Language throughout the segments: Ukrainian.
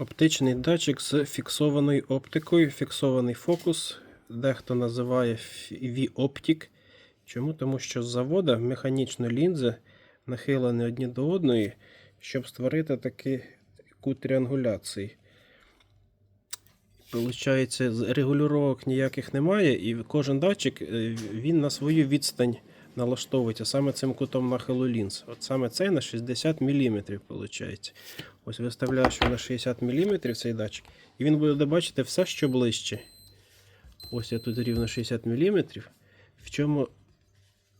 Оптичний датчик з фіксованою оптикою, фіксований фокус. Дехто називає V-Optic. Чому? Тому що з завода механічно лінзи нахилені одні до одної, щоб створити такий кут тріангуляції. Получається, регулювання ніяких немає, і кожен датчик е, він на свою відстань налаштовується саме цим кутом нахилу лінз. От саме цей на 60 мм, виходить. Ось виставляєш його на 60 мм цей датчик, і він буде бачити все, що ближче. Ось я тут рівно 60 мм. В чому,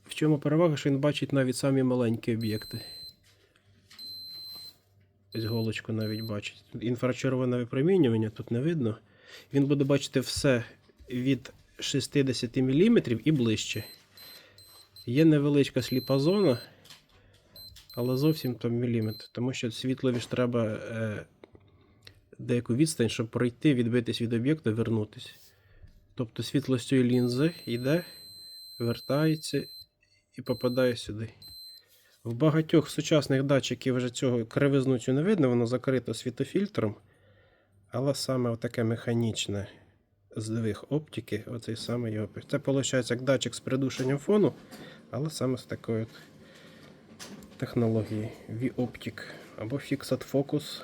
в чому перевага, що він бачить навіть самі маленькі об'єкти. Ось голочку навіть бачить. Інфрачервоне випромінювання тут не видно. Він буде бачити все від 60 мм і ближче. Є невеличка сліпа зона, але зовсім там міліметр, тому що світлові ж треба е, деяку відстань, щоб пройти, відбитись від об'єкту, вернутися. Тобто світло з цієї лінзи йде, вертається і попадає сюди. В багатьох сучасних датчиків вже цього кривизну цю не видно, воно закрито світофільтром. Але саме таке механічне здвиг оптики, оцей саме його. Це виходить як датчик з придушенням фону, але саме з такою технологією V-Optic або Fixed Focus